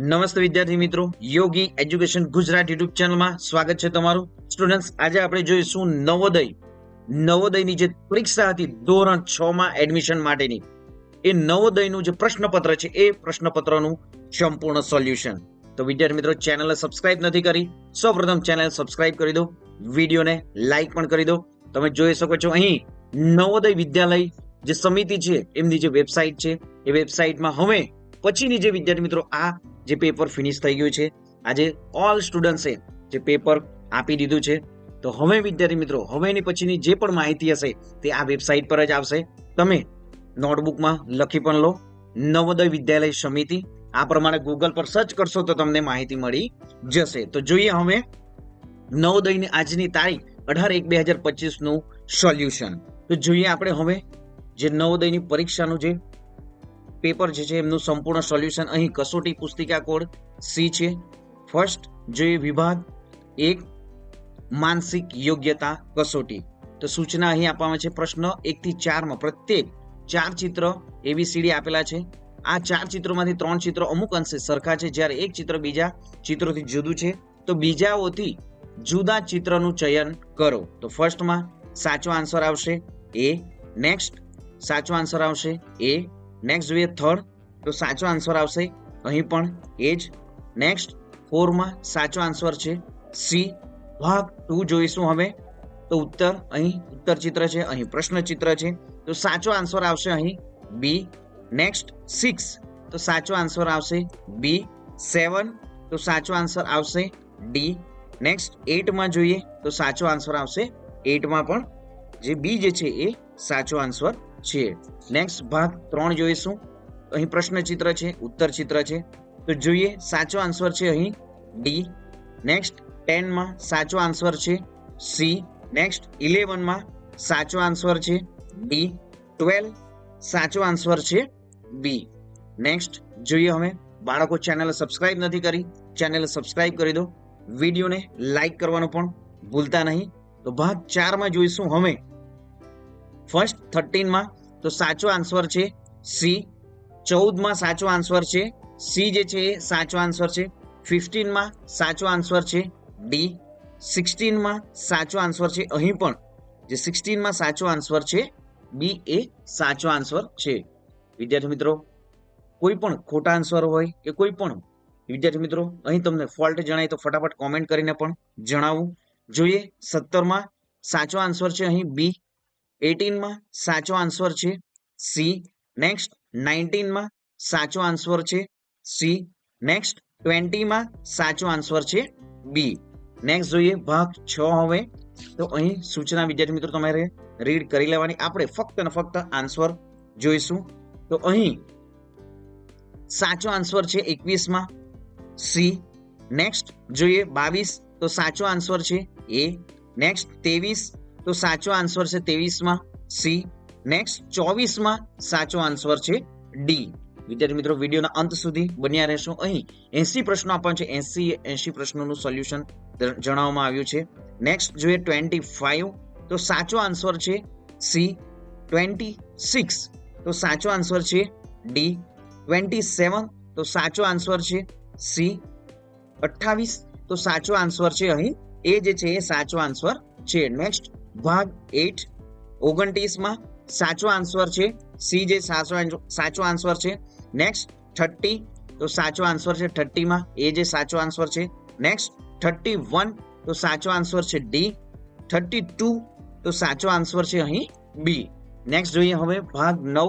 નમસ્તે વિદ્યાર્થી મિત્રો. યોગી એજ્યુકેશન ગુજરાત યુટ્યુબ ચેનલમાં સ્વાગત છે તમારું. સ્ટુડન્ટ્સ આજે આપણે જોઈશું નવોદય. નવોદયની જે પરીક્ષા હતી ધોરણ છ માં એડમિશન માટેની, એ નવોદયનું જે પ્રશ્નપત્ર છે, એ પ્રશ્નપત્રનું સંપૂર્ણ સોલ્યુશન તો વિદ્યાર્થી મિત્રો ચેનલને સબસ્ક્રાઇબ નથી કરી, સૌપ્રથમ ચેનલ સબસ્ક્રાઇબ કરી દો, વિડીયોને લાઇક પણ કરી દો. તમે જોઈ શકો છો અહીં નવોદય વિદ્યાલય જે સમિતિ છે, એમની જે વેબસાઇટ છે, એ વેબસાઇટમાં હવે પછીની જે વિદ્યાર્થી મિત્રો, આ જે પેપર ફિનિશ થઈ ગયું છે. આજે ઓલ સ્ટુડન્ટ્સે જે પેપર આપી દીધું છે. તો હવે વિદ્યાર્થી મિત્રો હવેની પછીની જે પણ માહિતી હશે, તે આ વેબસાઇટ પર જ આવશે. તમે નોટબુકમાં લખી પણ લો, નવોદય વિદ્યાલય સમિતિ. આ પ્રમાણે ગૂગલ પર સર્ચ કરશો તો તમને માહિતી મળી જશે. તો જોઈએ હવે નવોદયની આજની તારીખ, અઢાર એક બે હજાર પચીસનું સોલ્યુશન તો જોઈએ આપણે હવે જે નવોદયની પરીક્ષાનું જે પેપર જે છે એમનું સંપૂર્ણ સોલ્યુશન અહીં કસોટી પુસ્તિકા કોડ સી છે. ફર્સ્ટ જોઈએ વિભાગ. એક, માનસિક યોગ્યતા કસોટી. તો સૂચના અહીં આપવામાં છે, પ્રશ્ન એકથી ચારમાં પ્રત્યેક ચાર ચિત્ર એબીસીડી આપેલા છે. આ ચાર ચિત્રોમાંથી ત્રણ ચિત્રો અમુક અંશે સરખા છે, જ્યારે એક ચિત્ર બીજા ચિત્રોથી જુદું છે. તો બીજાઓથી જુદા ચિત્રનું ચયન કરો. તો ફર્સ્ટમાં સાચો આન્સર આવશે એ નેક્સ્ટ સાચો આન્સર આવશે એ નેક્સ્ટ જોઈએ થર્ડ તો સાચો આન્સર આવશે અહીં પણ એ જ. નેક્સ્ટ ફોરમાં સાચો આન્સર છે સી ભાગ ટુ જોઈશું હવે. તો ઉત્તર અહીં, ઉત્તર ચિત્ર છે, અહીં પ્રશ્ન ચિત્ર છે. તો સાચો આન્સર આવશે અહીં બી નેક્સ્ટ સિક્સ તો સાચો આન્સર આવશે બી સેવન તો સાચો આન્સર આવશે ડી નેક્સ્ટ એટમાં જોઈએ, તો સાચો આન્સર આવશે એટમાં પણ. જે બી જે છે એ સાચો આન્સર છે. નેક્સ્ટ ભાગ ત્રણ જોઈશું. અહીં પ્રશ્ન ચિત્ર છે ઉત્તર ચિત્ર છે. તો જોઈએ, સાચો આન્સર છે અહીં ડી નેક્સ્ટ ટેનમાં સાચો આન્સર છે સી નેક્સ્ટ ઇલેવનમાં સાચો આન્સર છે ડી ટ્વેલ્વ સાચો આન્સર છે બી નેક્સ્ટ જોઈએ હવે, બાળકો ચેનલ સબસ્ક્રાઇબ નથી કરી ચેનલ સબસ્ક્રાઇબ કરી દો. વિડીયોને લાઇક કરવાનું પણ ભૂલતા નહીં. તો ભાગ ચારમાં જોઈશું હવે. ફર્સ્ટ થર્ટીનમાં તો સાચો આન્સર છે સી ચૌદમાં સાચો આન્સર છે સી જે છે એ સાચો આન્સર છે. ફિફ્ટીનમાં સાચો આન્સર છે ડી સિક્સટીનમાં સાચો આન્સર છે અહીં પણ. જે સિક્સટીનમાં સાચો આન્સર છે બી એ સાચો આન્સર છે. વિદ્યાર્થી મિત્રો, કોઈ પણ ખોટા આન્સર હોય કે કોઈ પણ, વિદ્યાર્થી મિત્રો, અહીં તમને ફોલ્ટ જણાય તો ફટાફટ કોમેન્ટ કરીને પણ જણાવવું જોઈએ સત્તરમાં સાચો આન્સર છે અહીં બી એટીનમાં સાચો આન્સર છે સી. નેક્સ્ટ નાઇન્ટીનમાં સાચો આન્સર છે સી. નેક્સ્ટ ટ્વેન્ટીમાં સાચો આન્સર છે બી. નેક્સ્ટ જોઈએ ભાગ છ હવે. તો અહીં સૂચના વિદ્યાર્થી મિત્રો તમારે રીડ કરી લેવાની. આપણે ફક્ત ને ફક્ત આન્સર જોઈશું. તો અહીં સાચો આન્સર છે એકવીસમાં સી. નેક્સ્ટ જોઈએ બાવીસ. તો સાચો આન્સર છે એ. નેક્સ્ટ ત્રેવીસ. તો સાચો આન્સર છે ત્રેવીસમાં. સી. નેક્સ્ટ ચોવીસમાં સાચો આન્સર છે ડી વિદ્યાર્થી મિત્રો, વિડીયોના અંત સુધી બન્યા રહેશો. અહીં એસી પ્રશ્નો આપવાના છે. એસી એસી પ્રશ્નોનું સોલ્યુશન જણાવવામાં આવ્યું છે. નેક્સ્ટ જોઈએ ટ્વેન્ટી ફાઈવ તો સાચો આન્સર છે સી ટ્વેન્ટી સિક્સ તો સાચો આન્સર છે ડી ટ્વેન્ટી સેવન તો સાચો આન્સર છે સી અઠ્ઠાવીસ. તો સાચો આન્સર છે અહીં. એ જે છે એ સાચો આન્સર છે. નેક્સ્ટ ભાગ એટ, ઓગણત્રીસમાં સાચો આન્સર છે સી જે સાચો સાચો આન્સર છે. નેક્સ્ટ થર્ટી તો સાચો આન્સર છે થર્ટીમાં એ જે સાચો આન્સર છે. નેક્સ્ટ થર્ટી વન તો સાચો આન્સર છે ડી થર્ટી ટુ તો સાચો આન્સર છે અહીં બી નેક્સ્ટ જોઈએ હવે ભાગ નવ.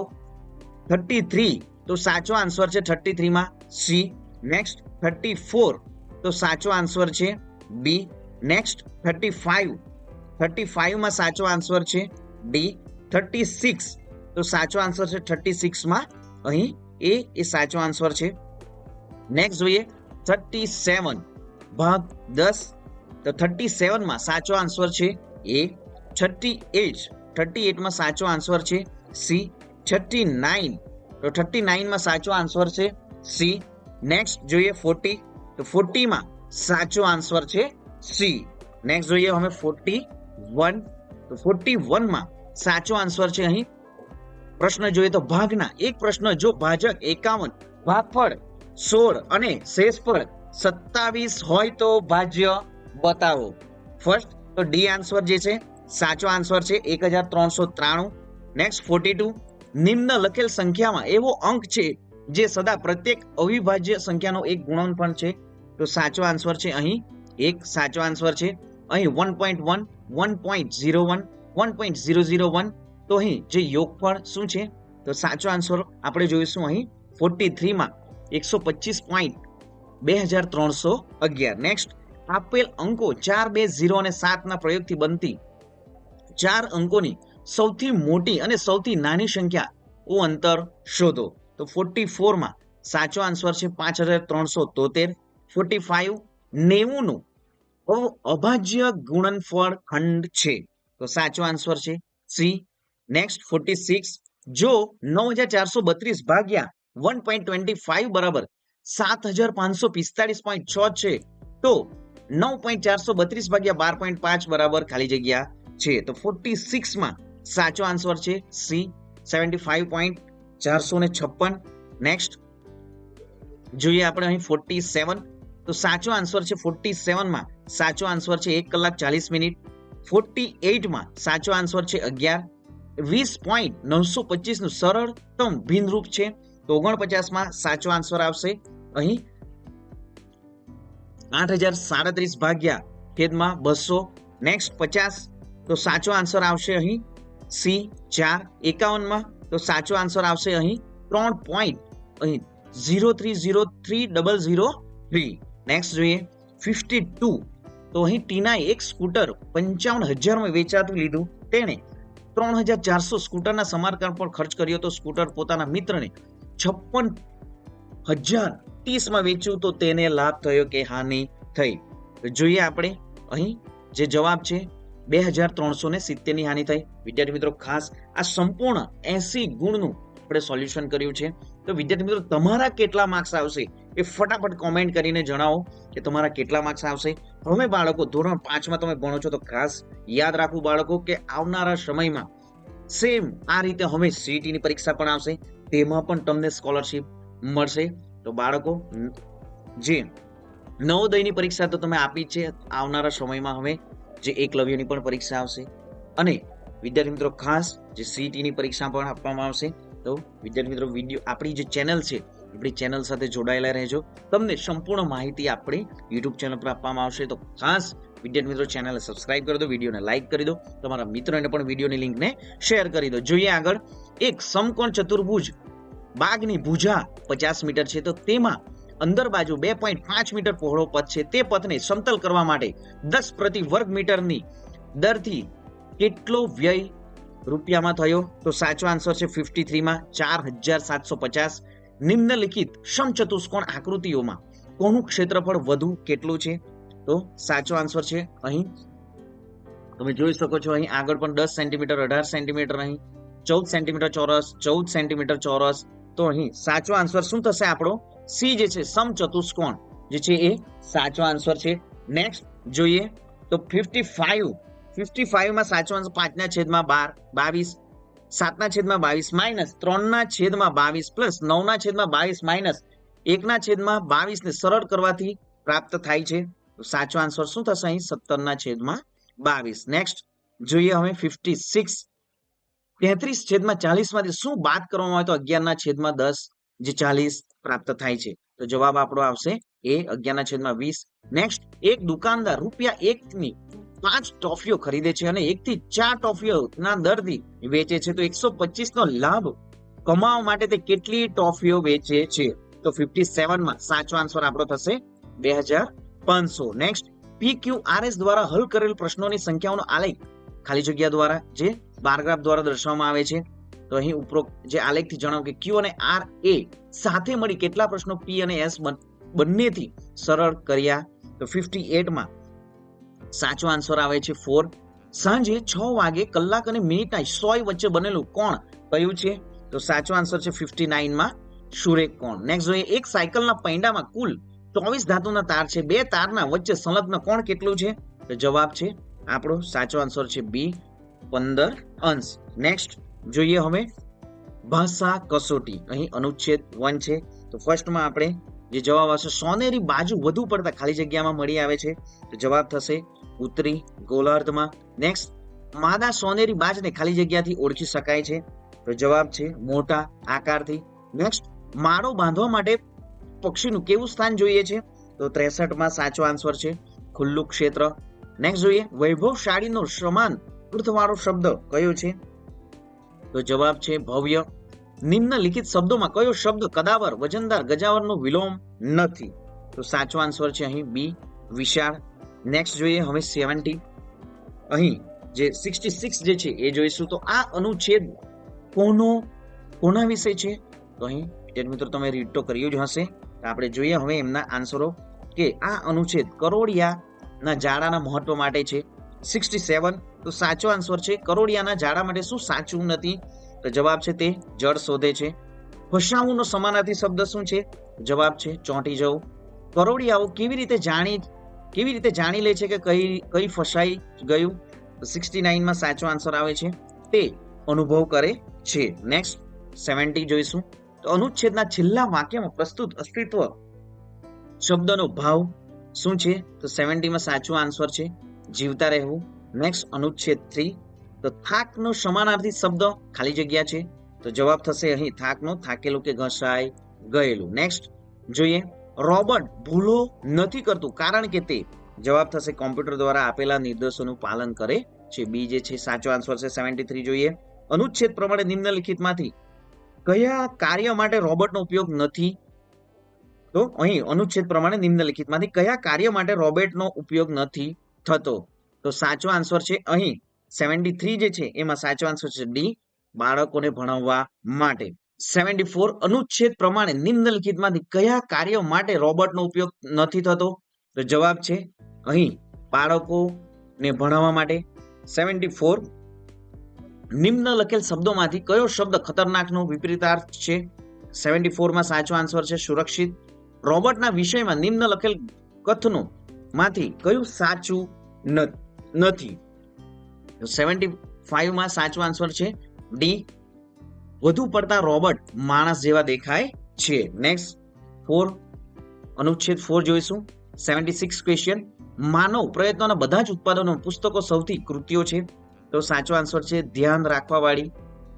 થર્ટી થ્રી તો સાચો આન્સર છે થર્ટી થ્રીમાં સી નેક્સ્ટ થર્ટી ફોર તો સાચો આન્સર છે B next thirty five thirty ફાઈવમાં સાચો આન્સર છે ડી થર્ટી સિક્સ. તો સાચો આન્સર છે થર્ટી સિક્સમાં અહીં એ એ સાચો આન્સર છે. નેક્સ્ટ જોઈએ, થર્ટી સેવન. ભાગ દસ. તો થર્ટી સેવનમાં સાચો આન્સર છે એ થર્ટી એટ. થર્ટી એટમાં સાચો આન્સર છે સી થર્ટી નાઇન તો થર્ટી નાઇનમાં સાચો આન્સર છે સી નેક્સ્ટ જોઈએ ફોર્ટી. તો ફોર્ટીમાં સાચો આન્સર છે સી નેક્સ્ટ જોઈએ અમે ફોર્ટી વન, તો ફોર્ટી વનમાં સાચો આન્સર છે અહીં. પ્રશ્ન જોઈએ તો ભાગના એક પ્રશ્ન, જો ભાજક એકાવન ભાગફળ સોળ અને શેષ પર સત્તાવીસ હોય તો ભાજ્ય બતાવો. ફર્સ્ટ તો ડી આન્સર જે છે, સાચો આન્સર છે એક હજાર ત્રણસો ત્રાણું. નેક્સ્ટ ફોર્ટી ટુ નિમ્ન લખેલ સંખ્યામાં એવો અંક છે જે સદા પ્રત્યેક અવિભાજ્ય સંખ્યાનો એક ગુણનફળ છે. તો સાચો આન્સર છે અહીં, એક સાચો આન્સર છે. અહીં one point one one point zero one one point zero zero one તો અહીં જે યોગફળ શું છે? તો સાચો આન્સર આપણે જોઈશું અહીં ફોર્ટી થ્રીમાં એકસો પચીસ પોઈન્ટ બે હજાર ત્રણસો અગિયાર. નેક્સ્ટ આપેલ અંકો ચાર બે ઝીરો અને સાતના પ્રયોગથી બનતી ચાર અંકોની સૌથી મોટી અને સૌથી નાની સંખ્યા ઓ અંતર શોધો. તો ફોર્ટી ફોરમાં સાચો આન્સર છે પાંચ હજાર ત્રણસો તોતેર. ફોર્ટી ફાઇવ નેવુંનું અભાજ્ય ગુણનફળ ખંડ છે. તો સાચો આન્સર છે સી. નેક્સ્ટ ફોર્ટી સિક્સ જો નવ હજાર ચારસો બત્રીસ ભાગ્યા વન પોઈન્ટ ટ્વેન્ટી ફાઈવ બરાબર સાત હજાર પાંચસો પિસ્તાળીસ પોઈન્ટ છ છે. તો નવ પોઈન્ટ ચારસો બત્રીસ ભાગ્યા બાર પોઈન્ટ પાંચ બરાબર ખાલી જગ્યા છે. તો ફોર્ટી સિક્સમાં સાચો આન્સર છે સી. સેવન્ટી ફાઈવ પોઈન્ટ ચારસો ને છપ્પન. નેક્સ્ટ જોઈએ આપણે અહીં ફોર્ટી સેવન તો સાચો આન્સર છે ફોર્ટી સેવનમાં સાચો આન્સર છે એક કલાક ચાલીસ મિનિટ. ફોર્ટી એઇટમાં સાચો આન્સર છે અગિયાર. વીસ પોઈન્ટ નવસો પચીસનું સરળતમ ભિન્નરૂપ છે. તો ઓગણપચાસમાં સાચો આન્સર આવશે. અહીં આઠ હજાર સાડત્રીસ ભાગ્યા છેદમાં બસો. નેક્સ્ટ પચાસ, તો સાચો આન્સર આવશે અહીં. સી ચાર એકાવનમાં તો સાચો આન્સર આવશે અહીં ત્રણ પોઈન્ટ અહીં zero three zero three double zero three. Next જોઈએ. ફિફ્ટી ટુ તો અહીં ટીનાએ એક સ્કૂટર પંચાવન હજારમાં વેચાતું લીધું. તેણે ત્રણ હજાર ચારસો સ્કૂટરના સમારકામ પર ખર્ચ કર્યો તો સ્કૂટર પોતાના મિત્રને છપ્પન હજાર ત્રીસમાં વેચ્યું તો તેને લાભ થયો કે હાનિ થઈ. જોઈએ આપણે અહીં જે જવાબ છે, બે હજાર ત્રણસો ને સિત્તેરની હાનિ થઈ. વિદ્યાર્થી મિત્રો, ખાસ આ સંપૂર્ણ એસી ગુણનું આપણે સોલ્યુશન કર્યું છે. તો વિદ્યાર્થી મિત્રો, તમારા કેટલા માર્ક્સ આવશે? એ ફટાફટ કોમેન્ટ કરીને જણાવો કે તમારા કેટલા માર્ક્સ આવશે. હવે બાળકો, ધોરણ પાંચમાં તમે ભણો છો તો ખાસ યાદ રાખવું બાળકો કે આવનારા સમયમાં સેમ આ રીતે હવે સીટીની પરીક્ષા પણ આવશે. તેમાં પણ તમને સ્કોલરશિપ મળશે. તો બાળકો, જે નવોદયની પરીક્ષા તો તમે આપી છે, આવનારા સમયમાં હવે જે એકલવ્યની પણ પરીક્ષા આવશે. અને વિદ્યાર્થી મિત્રો, ખાસ જે સીટીની પરીક્ષા પણ આપવામાં આવશે. તો વિદ્યાર્થી મિત્રો, વીડિયો આપણી જે ચેનલ છે આપણી ચેનલ સાથે જોડાયેલા રહેજો. તમને સંપૂર્ણ માહિતી આપણી યુટ્યુબ ચેનલ પર આપવામાં આવશે. તો ખાસ વિદ્યાર્થી મિત્રો ચેનલને સબસ્ક્રાઇબ કરી દો વિડીયોને લાઈક કરી દો. તમારા મિત્રોને પણ વિડીયોની લિંકને શેર કરી દો. જોઈએ આગળ, એક સમકોણ ચતુર્ભુજ, બાગની ભુજા પચાસ મીટર છે. તો તેમાં અંદર બાજુ બે પોઈન્ટ પાંચ મીટર પહોળો પથ છે. તે પથને સમતલ કરવા માટે દસ પ્રતિ વર્ગ મીટરની દરથી કેટલો વ્યય રૂપિયામાં થયો? તો સાચો આન્સર છે ફિફ્ટી થ્રીમાં ચાર હજાર સાતસો પચાસ. નિમ્નલિખિત સમચતુષ્કોણ આકૃતિઓમાં કોનું ક્ષેત્રફળ વધુ કેટલું છે? તો સાચો આન્સર છે અહીં. તમે જોઈ શકો છો અહીં આગળ પણ દસ સેન્ટીમીટર, અઢાર સેન્ટીમીટર અહીં, ચૌદ સેન્ટીમીટર ચોરસ, ચૌદ સેન્ટીમીટર ચોરસ. તો અહીં સાચો આન્સર શું થશે આપણો? સી જે છે, સમચતુષ્કોણ જે છે એ સાચો આન્સર છે. નેક્સ્ટ જોઈએ તો ફિફ્ટી ફાઈવ ફિફ્ટી ફાઈવમાં સાચો આન્સર પાંચના છેદમાં બાર, બાવીસ. સાતના છેદમાં બાવીસ માઇનસ ત્રણના છેદમાં બાવીસ પ્લસ નવના છેદમાં બાવીસ માઇનસ એકના છેદમાં બાવીસ ને સરળ કરવાથી પ્રાપ્ત થાય છે. સાચો આન્સર શું થશે અહીં? સત્તરના છેદમાં બાવીસ. નેક્સ્ટ જોઈએ હવે ફિફ્ટી સિક્સ તેત્રીસ છેદમાં ચાલીસમાંથી શું બાદ કરવામાં આવે તો અગિયારના છેદમાં દસ, જે ચાલીસ પ્રાપ્ત થાય છે. તો જવાબ આપણો આવશે એ અગિયારના છેદમાં વીસ. નેક્સ્ટ એક દુકાનદાર રૂપિયા એક ની પાંચ ટોફીઓ ખરીદે છે અને એક થી ચાર ટોફીઓ ના દરથી વેચે છે. તો એકસો પચીસ નો લાભ કમાવા માટે તે કેટલી ટોફીઓ વેચે છે? તો ફિફ્ટી સેવનમાં સાચો આન્સર આપણો થશે બે હજાર પાંચસો. નેક્સ્ટ પી ક્યુ એસ દ્વારા હલ કરેલ પ્રશ્નોની સંખ્યાઓનો આલેખ ખાલી જગ્યા દ્વારા, જે બારગ્રાફ દ્વારા દર્શાવવામાં આવે છે. તો અહીં ઉપરોક્ત જે આલેખથી જણાવો કે ક્યુ અને આર એ સાથે મળી કેટલા પ્રશ્નો પી અને એસ બંનેથી સરળ કર્યા. તો ફિફ્ટી એટમાં સાચો આન્સર આવે છે ફોર સાંજે છ વાગે કલાક અને મિનિટના સોય વચ્ચે બનેલું કોણ? કયું છે? તો સાચો આન્સર છે ફિફ્ટી નાઇનમાં સુરેખ કોણ? નેક્સ્ટ જોઈએ, એક સાયકલના પૈંડામાં કુલ ચોવીસ ધાતુના તાર છે. બે તારના વચ્ચે સંલગ્ન કોણ કેટલું છે? તો જવાબ છે આપણો સાચો આન્સર છે બી પંદર અંશ. નેક્સ્ટ જોઈએ હવે ભાષા કસોટી. અહીં અનુચ્છેદ વન છે. તો ફર્સ્ટમાં આપણે જે જવાબ આવશે, સોનેરી બાજુ વધુ પડતા ખાલી જગ્યામાં મળી આવે છે. તો જવાબ થશે ઉત્તરી ગોલાર્ધમાં. નેક્સ્ટ માદા સોનેરી બાજને ખાલી જગ્યાથી ઓળખી શકાય છે. તો જવાબ છે મોટા આકારથી. નેક્સ્ટ માળો બાંધવા માટે પક્ષીનું કેવું સ્થાન જોઈએ છે? તો ત્રેસઠમાં સાચો આન્સર છે ખુલ્લું ક્ષેત્ર. નેક્સ્ટ જોઈએ, વૈભવશાળીનો સમાન અર્થવાળો શબ્દ કયો છે? તો જવાબ છે ભવ્ય. નિમ્નલિખિત શબ્દોમાં કયો શબ્દ કદાવર, વજનદાર, ગજાવરનો વિલોમ નથી? તો સાચો આન્સર છે અહીં બી, વિશાળ. નેક્સ્ટ જોઈએ હવે સેવન્ટી અહીં જે સિક્સટી સિક્સ જે છે, એ જોઈશું. તો આ અનુચ્છેદ કોનો, કોના વિશે છે? તો અહીં, વિદ્યાર્થી મિત્રો, તમે રીડ તો કર્યું જ હશે. તો આપણે જોઈએ હવે એમના આન્સરો કે આ અનુચ્છેદ કરોડિયાના જાળાના મહત્વ માટે છે. સિક્સટી સેવન તો સાચો આન્સર છે. કરોડિયાના જાળા માટે શું સાચું નથી? તો જવાબ છે તે, જળ શોધે છે. ફસાવુંનો સમાનાર્થી શબ્દ શું છે? જવાબ છે ચોંટી જવું. કરોડિયાઓ કેવી રીતે જાણી કેવી રીતે જાણી લે છે કે કઈ કઈ ફસાઈ ગયું? સિક્સટી નાઇનમાં સાચો આન્સર આવે છે, તે અનુભવ કરે છે. નેક્સ્ટ સેવન્ટી જોઈશું. તો અનુચ્છેદના છેલ્લા વાક્યમાં પ્રસ્તુત અસ્તિત્વ શબ્દનો ભાવ શું છે? તો સેવન્ટીમાં સાચો આન્સર છે, જીવતા રહેવું. નેક્સ્ટ અનુચ્છેદ થ્રી તો થાકનો સમાનાર્થી શબ્દ ખાલી જગ્યા છે. તો જવાબ થશે અહીં, થાકનો, થાકેલું કે ઘસાઈ ગયેલું. નેક્સ્ટ જોઈએ. રોબોટ ભૂલો નથી કરતું, કારણ કે તે જવાબ થશે કોમ્પ્યુટર દ્વારા આપેલા નિર્દેશોનું પાલન કરે છે. બી જે છે, સાચો આન્સર છે સેવન્ટી થ્રી જોઈએ. અનુચ્છેદ પ્રમાણે નિમ્નલિખિતમાંથી કયા કાર્ય માટે રોબોટનો ઉપયોગ નથી? તો અહીં અનુચ્છેદ પ્રમાણે નિમ્નલિખિતમાંથી કયા કાર્ય માટે રોબોટનો ઉપયોગ નથી થતો? તો સાચો આન્સર છે અહીં સેવન્ટી થ્રી જે છે, એમાં સાચો આન્સર છે ડી, બાળકોને ભણાવવા માટે. સેવન્ટી ફોર અનુચ્છેદ પ્રમાણે નિમ્નલિખિતમાંથી કયા કાર્ય માટે રોબોટનો ઉપયોગ નથી થતો? તો જવાબ છે અહીં, બાળકોને ભણાવવા માટે. સેવન્ટી ફોર નિમ્ન લખેલ શબ્દોમાંથી કયો શબ્દ ખતરનાકનો વિપરીતાર્થ છે? સેવન્ટી ફોરમાં સાચો આન્સર છે સુરક્ષિત. રોબોટના વિષયમાં નિમ્ન લખેલ કથનો માંથી કયું સાચું નથી? સેવન્ટી ફાઈવમાં સાચો આન્સર છે ડી વધુ પડતા રોબોટ માણસ જેવા દેખાય છે. નેક્સ્ટ ફોર અનુચ્છેદ ફોર જોઈશું. સેવન્ટી સિક્સ ક્વેશ્ચન માનવ પ્રયત્નોના બધા જ ઉત્પાદનો પુસ્તકો સૌથી કૃતિઓ છે. તો સાચો આન્સર છે, ધ્યાન રાખવાવાળી.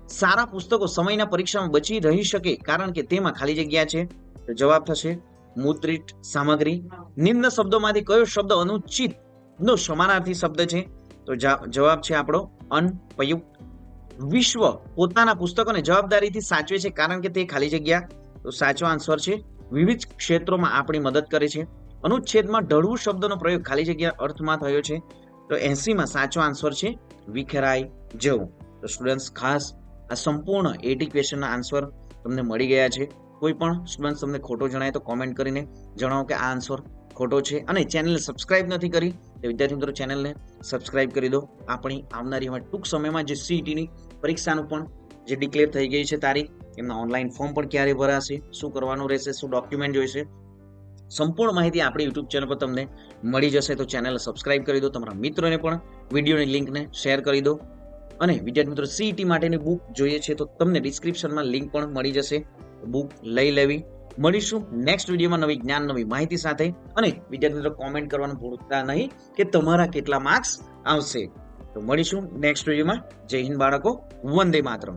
સારા પુસ્તકો સમયના પરીક્ષામાં બચી રહી શકે કારણ કે તેમાં ખાલી જગ્યા છે. તો જવાબ થશે, મુદ્રિત સામગ્રી. નિમ્ન શબ્દોમાંથી કયો શબ્દ અનુચિત નો સમાનાર્થી શબ્દ છે? તો જવાબ છે આપણો અનપયુક્ત વિશ્વ પોતાના પુસ્તકોને જવાબદારીથી સાચવે છે કારણ કે તે ખાલી જગ્યા, તો સાચો આન્સર છે, વિવિધ ક્ષેત્રોમાં આપણી મદદ કરે છે. અનુચ્છેદમાં ઢળવું શબ્દનો પ્રયોગ ખાલી જગ્યા અર્થમાં થયો છે. તો એસીમાં સાચો આન્સર છે, વિખેરાઈ જવું. તો સ્ટુડન્ટ્સ, ખાસ આ સંપૂર્ણ એટી ક્વેશ્ચનના આન્સર તમને મળી ગયા છે. કોઈ પણ સ્ટુડન્ટ્સ તમને ખોટો જણાય તો કોમેન્ટ કરીને જણાવો કે આ આન્સર ખોટો છે. અને ચેનલ સબસ્ક્રાઇબ નથી કરી તો વિદ્યાર્થી મિત્રો ચેનલને સબસ્ક્રાઇબ કરી દો. આપણી આવનારી હવે ટૂંક સમયમાં જે સીઈટીની પરીક્ષાનું પણ જે ડિક્લેર થઈ ગઈ છે તારીખ, એમના ઓનલાઈન ફોર્મ પણ ક્યારે ભરાશે, શું કરવાનું રહેશે, શું ડોક્યુમેન્ટ જોઈશે, સંપૂર્ણ માહિતી આપણી યુટ્યુબ ચેનલ પર તમને મળી જશે. તો ચેનલ સબસ્ક્રાઇબ કરી દો, તમારા મિત્રોને પણ વિડીયોની લિંકને શેર કરી દો. અને વિદ્યાર્થી મિત્રો સીઈટી માટેની બુક જોઈએ છે તો તમને ડિસ્ક્રિપ્શનમાં લિંક પણ મળી જશે. બુક લઈ લેવી. મળીશું નેક્સ્ટ વિડીયોમાં નવી જ્ઞાન, નવી માહિતી સાથે. અને વિદ્યાર્થી મિત્રો કોમેન્ટ કરવાનું ભૂલતા નહીં કે તમારા કેટલા માર્ક્સ આવશે. તો મળીશું નેક્સ્ટ વિડીયોમાં જય હિન્દ બાળકો. વંદે માતરમ.